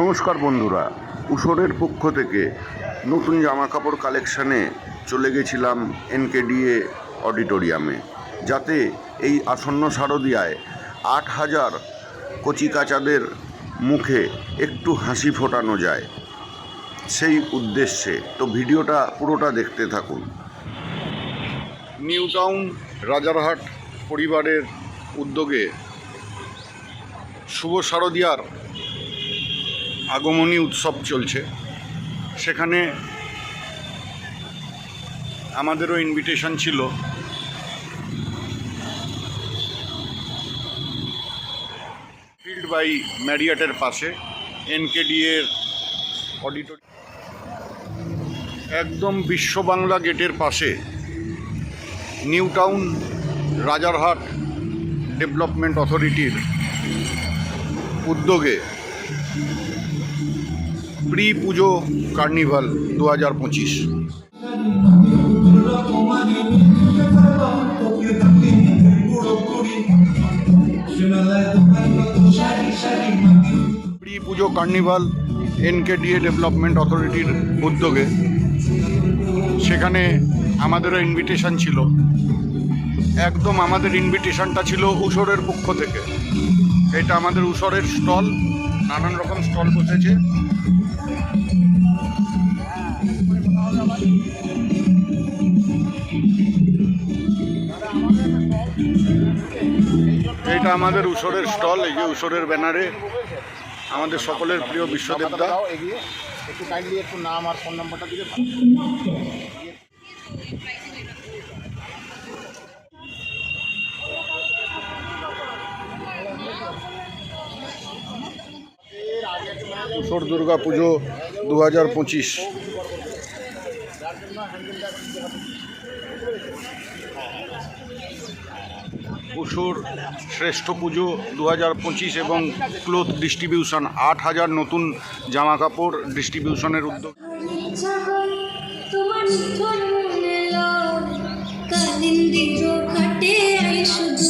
নমস্কার বন্ধুরা উসরের পক্ষ থেকে নতুন জামা কাপড় কালেকশানে চলে গেছিলাম এনকেডিএ অডিটোরিয়ামে, যাতে এই আসন্ন শারদিয়ায় আট হাজার কচিকাচাদের মুখে একটু হাসি ফোটানো যায়। সেই উদ্দেশ্যে, তো ভিডিওটা পুরোটা দেখতে থাকুন। নিউ টাউন রাজারহাট পরিবারের উদ্যোগে শুভ শারদিয়ার আগমনী উৎসব চলছে। সেখানে আমাদেরও ইনভিটেশন ছিল। ফিল্ড বাই ম্যারিয়াটের পাশে, এনকেডিএর অডিটোরিয়াম একদম বিশ্ব বাংলা গেটের পাশে, নিউ টাউন, রাজারহাট ডেভেলপমেন্ট অথরিটির উদ্যোগে প্রি পুজো কার্নিভাল দু হাজার পঁচিশ। প্রি পুজো কার্নিভাল এনকেডিএ ডেভেলপমেন্ট অথরিটির উদ্যোগে। সেখানে আমাদেরও ইনভিটেশন ছিল। একদম আমাদের ইনভিটেশনটা ছিল উসরের পক্ষ থেকে। এটা আমাদের উসরের স্টল। নানান রকম স্টল বসেছে। এটা আমাদের উসরের স্টল এই যে উসরের ব্যানারে আমাদের সকলের প্রিয় বিশ্বদেবদা। একটু কাইন্ডলি একটু নাম আর ফোন নাম্বারটা দিলে উসর দুর্গা পুজো দু হাজার পঁচিশ। উসুর শ্রেষ্ঠ পুজো দু হাজার পঁচিশ এবং ক্লোথ ডিস্ট্রিবিউশন, আট হাজার নতুন জামা কাপড় ডিস্ট্রিবিউশনের উদ্যোগ। আই শুধু